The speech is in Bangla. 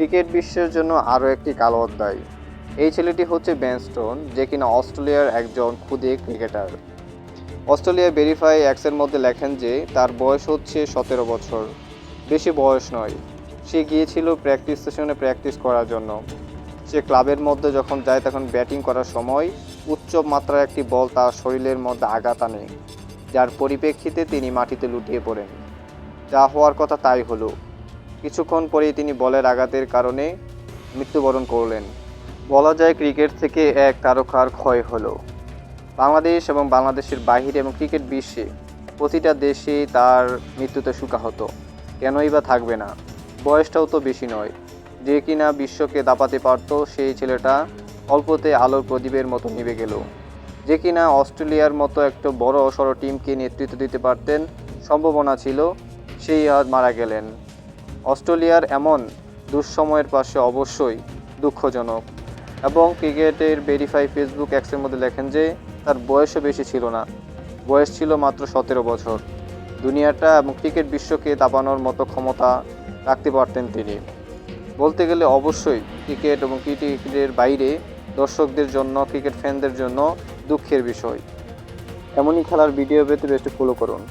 ক্রিকেট বিশ্বের জন্য আরও একটি কালো অধ্যায়। এই ছেলেটি হচ্ছে ব্যানস্টোন যে কিনা অস্ট্রেলিয়ার একজন ক্ষুদে ক্রিকেটার। অস্ট্রেলিয়া ভেরিফাই অ্যাক্সের মধ্যে লেখেন যে, তার বয়স হচ্ছে সতেরো বছর। বেশি বয়স নয়। সে গিয়েছিল প্র্যাকটিস সেশনে প্র্যাকটিস করার জন্য। সে ক্লাবের মধ্যে যখন যায়, তখন ব্যাটিং করার সময় উচ্চ মাত্রার একটি বল তার শরীরের মধ্যে আঘাত আনে, যার পরিপ্রেক্ষিতে তিনি মাটিতে লুটিয়ে পড়েন। যা হওয়ার কথা তাই হলো। কিছুক্ষণ পরেই তিনি বলের আঘাতের কারণে মৃত্যুবরণ করলেন। বলা যায় ক্রিকেট থেকে এক তারকার ক্ষয় হলো। বাংলাদেশ এবং বাংলাদেশের বাহিরে এবং ক্রিকেট বিশ্বে প্রতিটা দেশেই তার মৃত্যুতে সুকাহত কেনই বা থাকবে না? বয়সটাও তো বেশি নয়। যে কিনা বিশ্বকে দাপাতে পারতো, সেই ছেলেটা অল্পতে আলোর প্রদীপের মতো নিভে গেল। যে কিনা অস্ট্রেলিয়ার মতো একটা বড় সড়ো টিমকে নেতৃত্ব দিতে পারতেন, সম্ভাবনা ছিল, সেই আজ মারা গেলেন। অস্ট্রেলিয়ার এমন দুঃসময়ের পাশে অবশ্যই দুঃখজনক। এবং ক্রিকেটের ভেরিফাই ফেসবুক অ্যাক্সের মধ্যে লেখেন যে, তার বয়সও বেশি ছিল না। বয়স ছিল মাত্র সতেরো বছর। দুনিয়াটা এবং ক্রিকেট বিশ্বকে দাবানোর মতো ক্ষমতা রাখতে পারতেন তিনি। বলতে গেলে অবশ্যই ক্রিকেট এবং ক্রিকেটের বাইরে দর্শকদের জন্য, ক্রিকেট ফ্যানদের জন্য দুঃখের বিষয়। এমনই খেলার ভিডিও পেতে বেশি ফলো করুন।